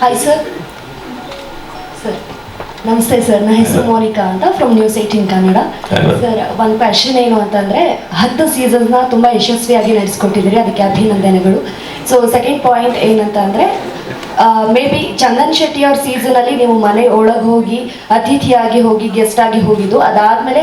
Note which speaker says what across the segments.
Speaker 1: Hi sir sir ನಮಸ್ತೆ sir ನನ್ನ ಹೆಸರು ಮೋನಿಕಾ ಅಂತ from news eighteen Kannada sir ಒಂದು ಪ್ಯಾಷನ್ ಏನು ಅಂತಂದರೆ ಹತ್ತು ಸೀಸನ್ಸ್ನ ತುಂಬ ಯಶಸ್ವಿಯಾಗಿ ನಡೆಸ್ಕೊಟ್ಟಿದ್ದೀರಿ. ಅದಕ್ಕೆ ಅಭಿನಂದನೆಗಳು. ಸೊ ಸೆಕೆಂಡ್ ಪಾಯಿಂಟ್ ಏನಂತ ಅಂದರೆ ಮೇ ಬಿ ಚಂದನ್ ಶೆಟ್ಟಿ ಅವ್ರ ಸೀಸನಲ್ಲಿ ನೀವು ಮನೆ ಒಳಗೆ ಹೋಗಿ ಅತಿಥಿಯಾಗಿ ಹೋಗಿ ಗೆಸ್ಟ್ ಆಗಿ ಹೋಗಿದ್ದು ಅದಾದಮೇಲೆ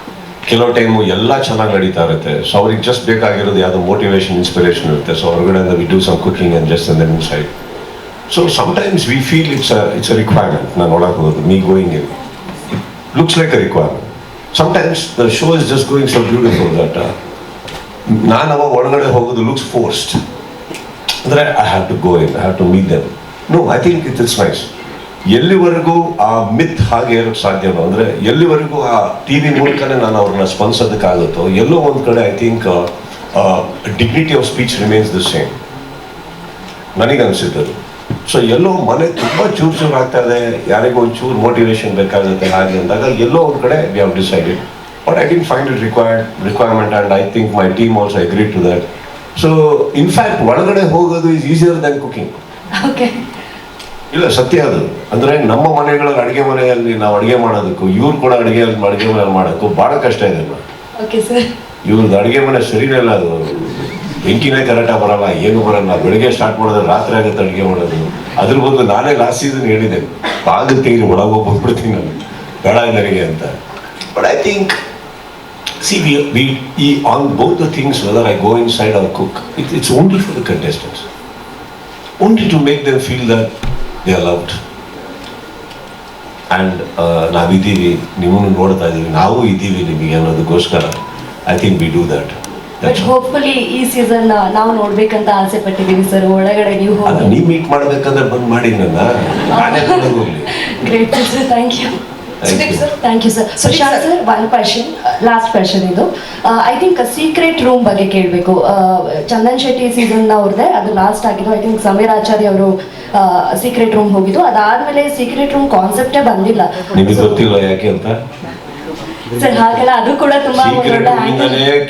Speaker 2: ಕೆಲವು ಟೈಮು ಎಲ್ಲ ಚೆನ್ನಾಗಿ ನಡೀತಾ ಇರುತ್ತೆ. ಸೊ ಅವ್ರಿಗೆ ಜಸ್ಟ್ ಬೇಕಾಗಿರೋದು ಯಾವುದೋ ಮೋಟಿವೇಶನ್ ಇನ್ಸ್ಪಿರೇಷನ್ ಇರುತ್ತೆ. ಸೊ ಹೊರಗಡೆ we do some cooking and just and then side so sometimes we feel it's it's a requirement ನಾನು ಒಳಗೆ ಹೋಗೋದು. Me going in looks like a requirement sometimes the show is just going so beautiful that ನಾನು ಅವಾಗ ಒಳಗಡೆ ಹೋಗೋದು looks forced ಅಂದರೆ I have to go in I have to meet them no I think it is nice ಎಲ್ಲಿವರೆಗೂ ಆ ಮಿತ್ ಹಾಗೆ ಇರೋಕ್ಕೆ ಸಾಧ್ಯನೋ ಅಂದರೆ ಎಲ್ಲಿವರೆಗೂ ಆ ಟಿ ವಿ ಮೂಲಕನೇ ನಾನು ಅವ್ರನ್ನ ಸ್ಪಂದಿಸೋದಕ್ಕಾಗುತ್ತೋ, ಎಲ್ಲೋ ಒಂದು ಕಡೆ I think dignity of speech remains the same ನನಗೆ ಅನಿಸಿದ್ದದು ಸೊ ಎಲ್ಲೋ ಮನೆ ತುಂಬ ಚೂರು ಚೂರು ಆಗ್ತಾ ಇದೆ, ಯಾರಿಗೂ ಒಂದು ಚೂರು ಮೋಟಿವೇಶನ್ ಬೇಕಾಗುತ್ತೆ ಹಾಗೆ ಅಂದಾಗ ಎಲ್ಲೋ ಒಂದು ಕಡೆ we have decided but I didn't find it required requirement and I think my team also agree to that so in fact ಒಳಗಡೆ ಹೋಗೋದು is easier than cooking
Speaker 1: okay
Speaker 2: ಇಲ್ಲ ಸತ್ಯ ಅದು. ಅಂದರೆ ನಮ್ಮ ಮನೆಗಳಲ್ಲಿ ಅಡುಗೆ ಮನೆಯಲ್ಲಿ ನಾವು ಅಡುಗೆ ಮಾಡೋದಕ್ಕೂ ಇವ್ರು ಕೂಡ ಅಡುಗೆ ಅಡುಗೆ ಮನೆಯಲ್ಲಿ ಮಾಡೋಕ್ಕೂ ಭಾಳ ಕಷ್ಟ ಇದೆ ಇವ್ರದ್ದು ಅಡುಗೆ ಮನೆ ಸರಿನೇ ಇಲ್ಲ ಅದು. ಬೆಂಕಿನೇ ಕರೆಕ್ಟಾಗಿ ಬರಲ್ಲ ಏನು ಬರಲ್ಲ. ಬೆಳಿಗ್ಗೆ ಸ್ಟಾರ್ಟ್ ಮಾಡಿದ್ರೆ ರಾತ್ರಿ ಆಗುತ್ತೆ ಅಡುಗೆ ಮಾಡೋದು. ಅದ್ರ ಬದಲು ನಾನೇ ಲಾಸ್ಟ್ ಸೀಸನ್ ಹೇಳಿದೆ. ಬಾಗಿಲು ತೆಗೆದು ಒಳಗೆ ಹೋಗಿ ಬಂದ್ಬಿಡ್ತೀನಿ ನಾನು. ಬೇಡ ನನಗೆ ಅಂತ. But I think see we we ಈ on both the things whether I go inside our cook it it's only for the contestants only to make them feel that they are loved and ನಾವಿದ್ದೀವಿ ನಿಮ್ಮನ್ನು ನೋಡ್ತಾ ಇದ್ದೀವಿ ನಾವು ಇದ್ದೀವಿ ನಿಮಗೆ ಅನ್ನೋದಕ್ಕೋಸ್ಕರ I think we do that
Speaker 1: but hopefully ಈ season ನಾವು ನೋಡ್ಬೇಕಂತ ಆಸೆ ಪಟ್ಟಿದ್ದೀವಿ ಸರ್ ಒಳಗಡೆ ನೀವು ಹೋಗಿ.
Speaker 2: ನೀವು ಮೀಟ್ ಮಾಡ್ಬೇಕಂದ್ರೆ ಬಂದು ಮಾಡಿ ನನ್ನ.
Speaker 1: Great thank you
Speaker 2: Thank you.
Speaker 1: Sir thank you sir Sushant sir one question last question ಇದು. ಐ ಥಿಂಕ್ ಸೀಕ್ರೆಟ್ ರೂಮ್ ಬಗ್ಗೆ ಕೇಳಬೇಕು. ಚಂದನ್ ಶೆಟ್ಟಿ ಸೀಸನ್ ಅವ್ರದ್ದೆ ಅದು ಲಾಸ್ಟ್ ಆಗಿದ್ದು. ಐ ಥಿಂಕ್ ಸಮೀರ್ ಆಚಾರ್ಯ ಅವರು ಸೀಕ್ರೆಟ್ ರೂಮ್ ಹೋಗಿದ್ದು. ಅದಾದ್ಮೇಲೆ ಸೀಕ್ರೆಟ್ ರೂಮ್ ಕಾನ್ಸೆಪ್ಟೇ ಬಂದಿಲ್ಲ.
Speaker 2: ನಿಮಗೆ ಗೊತ್ತಿಲ್ಲ ಯಾಕೆ ಅಂತ?
Speaker 1: ಸರ್ ಹಾಗೆಲ್ಲ ಅದು ಕೂಡ ತುಂಬಾ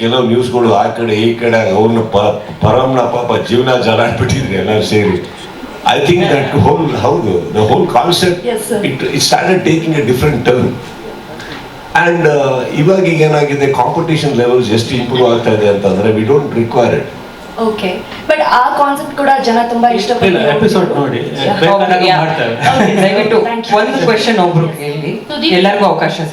Speaker 2: ಕೆಲವು ನ್ಯೂಸ್ಗಳು ಆ ಕಡೆ ಈ ಕಡೆ ಅವ್ರನ್ನ ಪರಮ್ನ ಪಾಪ ಜೀವನ ಬಿಟ್ಟಿದ್ರಿ ಎಲ್ಲರೂ ಸೇರಿ. ಐ ಥಿಂಕ್ ದಟ್ ಹೋಲ್ ಹೌದು the whole concept
Speaker 1: Yes, sir.
Speaker 2: It it started taking a different turn and ಇವಾಗ ಈಗ ಏನಾಗಿದೆ ಕಾಂಪಿಟೇಷನ್ ಲೆವೆಲ್ಸ್ ಎಷ್ಟು ಇಂಪ್ರೂವ್ ಆಗ್ತಾ ಇದೆ ಅಂತಂದ್ರೆ we don't require it
Speaker 1: okay but ಆ ಕಾನ್ಸೆಪ್ಟ್ ಕೂಡ ಜನ ತುಂಬಾ ಇಷ್ಟಪಡ್ತಾರೆ
Speaker 3: ಎಪಿಸೋಡ್ ನೋಡಿ. ಬೇಕಾದಾಗ ಮಾಡ್ತಾರೆ.
Speaker 4: ದಯವಿಟ್ಟು ಒಂದು ಕ್ವೆಶ್ಚನ್ ಒಬ್ರು ಕೇಳಿ. ಎಲ್ಲರಿಗೂ ಅವಕಾಶ ಸಿಗುತ್ತೆ